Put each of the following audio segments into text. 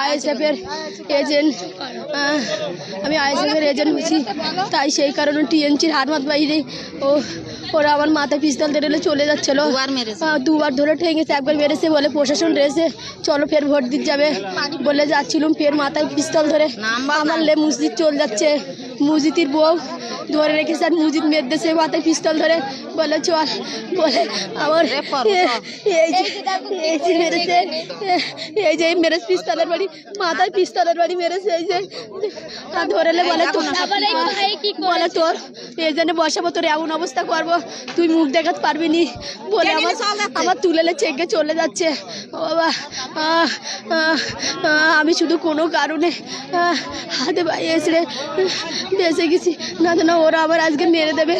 ISF এর agent আমি agent হচ্ছি তাই সেই কারণে টিএমসির হাত মাত বাইরে ও ওরা আমার মাথায় পিস্তল ধরে চলে যাচ্ছিল। দুবার ধরে ঠেঙেছে একবার মেরেছে বলে প্রশাসন রয়েছে। চলো ফের ভোট দিতে যাবে বলে যাচ্ছিলুম ফের মাথায় পিস্তল ধরে। আমার লে মসজিদ চলে যাচ্ছে। মসজিদের বউ ধরে রেখেছে আর মসজিদ মেরতেছে মাথায় পিস্তল ধরে। বলে চল বলে আমার। এই যে মেরেছে এই যে মেরেছে পিস্তলের বাড়ি মাথায় পিস্তলের বাড়ি মেরেছে এই যে। ধরেলে বলে বলে তোর এই জন্য বসাবো তোর এমন অবস্থা করব তুই মুখ দেখাতে পারবি নি। বলে আমার আমার তুলেলে চেকে চলে যাচ্ছে। বাবা আমি শুধু কোনো কারণে হাতে এসে বেঁচে গেছি। না তো না ওরা আবার আজকে মেরে দেবে।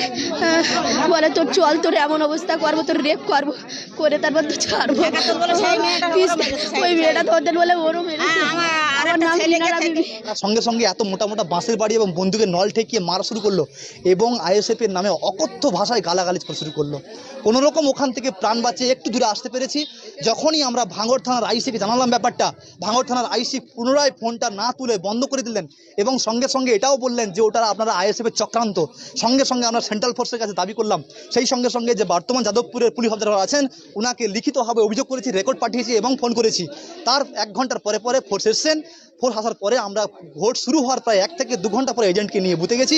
বলে তোর চল তোর এমন অবস্থা করব তোর রেপ করব করে তারপর তো ছাড়বো ওই মেয়েটা ধরতেন বলে ওরও মেরেছে আমার নাম তার সঙ্গে সঙ্গে এত মোটা মোটা বাঁশের বাড়ি এবং বন্ধুকে নল ঠেকিয়ে মারা শুরু করল এবং আইএসএফ এর নামে অকথ্য ভাষায় গালাগালি করা শুরু করল। কোনো রকম ওখান থেকে প্রাণ বাঁচিয়ে একটু দূরে আসতে পেরেছি। যখনই আমরা ভাঙর থানার আইসিকে জানালাম ব্যাপারটা ভাঙর থানার আইসি পুনরায় ফোনটা না তুলে বন্ধ করে দিলেন এবং সঙ্গে সঙ্গে এটাও বললেন যে ওটা আপনারা আইএসএফের চক্রান্ত। সঙ্গে সঙ্গে আমরা সেন্ট্রাল ফোর্সের কাছে দাবি করলাম। সেই সঙ্গে সঙ্গে যে বর্তমান যাদবপুরের পুলিশ অফিসার আছেন ওনাকে লিখিতভাবে অভিযোগ করেছি রেকর্ড পাঠিয়েছি এবং ফোন করেছি। তার এক ঘণ্টার পরে পরে ফোর্স এসছেন। ফোর্স আসার পরে আমরা ভোট শুরু হওয়ার প্রায় এক থেকে দু ঘণ্টা পরে এজেন্টকে নিয়ে বুথে গেছি,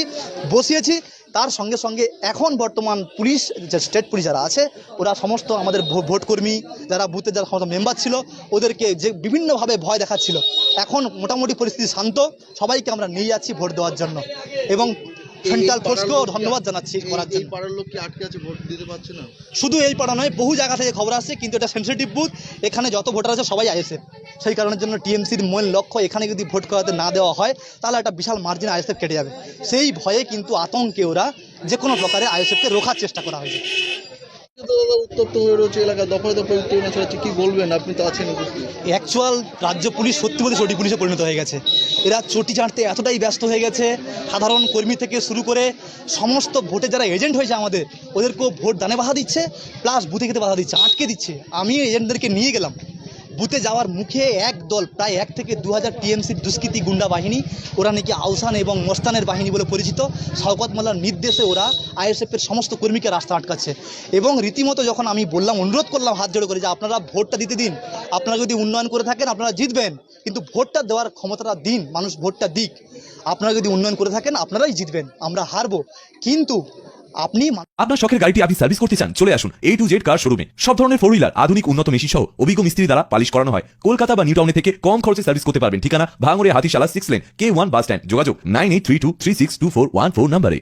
বসিয়েছি। তার সঙ্গে সঙ্গে এখন বর্তমান পুলিশ যে স্টেট পুলিশ যারা আছে ওরা সমস্ত আমাদের ভোটকর্মী যারা বুথের যারা সমস্ত মেম্বার ছিল ওদেরকে যে বিভিন্নভাবে ভয় দেখাচ্ছিল এখন মোটামুটি পরিস্থিতি শান্ত সবাইকে আমরা নিয়ে যাচ্ছি ভোট দেওয়ার জন্য। এবং সেন্ট্রাল ফোর্সকেও ধন্যবাদ জানাচ্ছি করার জন্য। পাড়ার লোক কি আটকে আছে ভোট দিতে পারছে না? শুধু এই পাড়া নয় বহু জায়গা থেকে খবর আসছে কিন্তু এটা সেন্সিটিভ বুথ এখানে যত ভোটার আছে সবাই আইএসএফ। সেই কারণের জন্য টিএমসির মূল লক্ষ্য এখানে যদি ভোট করাতে না দেওয়া হয় তাহলে একটা বিশাল মার্জিন আইএসএফ কেটে যাবে। সেই ভয়ে কিন্তু আতঙ্কে ওরা যে কোনো প্রকারে আইএসএফকে রোখার চেষ্টা করা হয়েছে। তো দাদা উত্তপ্ত হয়ে রয়েছে এলাকা দফায় দফায় উত্তেজনা ছড়াচ্ছে কি বলবেন? আপনি তো আছেন অ্যাকচুয়াল রাজ্য পুলিশ সত্যি বলতে চটি পুলিশে পরিণত হয়ে গেছে। এরা চটি চাটতে এতটাই ব্যস্ত হয়ে গেছে সাধারণ কর্মী থেকে শুরু করে সমস্ত ভোটে যারা এজেন্ট হয়েছে আমাদের ওদেরকেও ভোট দানে বাধা দিচ্ছে প্লাস বুথে খেতে বাধা দিচ্ছে আটকে দিচ্ছে। আমি এজেন্টদেরকে নিয়ে গেলাম। বুথে যাওয়ার মুখে এক দল, প্রায় এক থেকে দু হাজার টিএমসির দুষ্কৃতী গুন্ডা বাহিনী, ওরা নাকি আউসান এবং মোস্তানের বাহিনী বলে পরিচিত। শওকত মোল্লার নির্দেশে ওরা আইএসএফের সমস্ত কর্মীকে রাস্তা আটকাচ্ছে। এবং রীতিমতো যখন আমি বললাম, অনুরোধ করলাম হাত জোড়ো করে যে আপনারা ভোটটা দিতে দিন। আপনারা যদি উন্নয়ন করে থাকেন, আপনারা জিতবেন। কিন্তু ভোটটা দেওয়ার ক্ষমতাটা দিন, মানুষ ভোটটা দিক। আপনারা যদি উন্নয়ন করে থাকেন, আপনারাই জিতবেন, আমরা হারবো। কিন্তু আপনি আপনার শখের গাড়িটি আপনি সার্ভিস করতে চান, চলে আসুন এ টু জেড কার শোরুমে সব ধরনের ফোর হুইলার আধুনিক উন্নত মেশিন সহ অভিজ্ঞ মিস্ত্রি দ্বারা পালিশ করানো হয়। কলকাতা বা নিউ টাউনে থেকে কম খরচে সার্ভিস করতে পারবেন। ঠিকানা, ভাঙড়ে Hatishala six lane K one bus stand যোগাযোগ nine eight three two three six two four one four নাম্বারে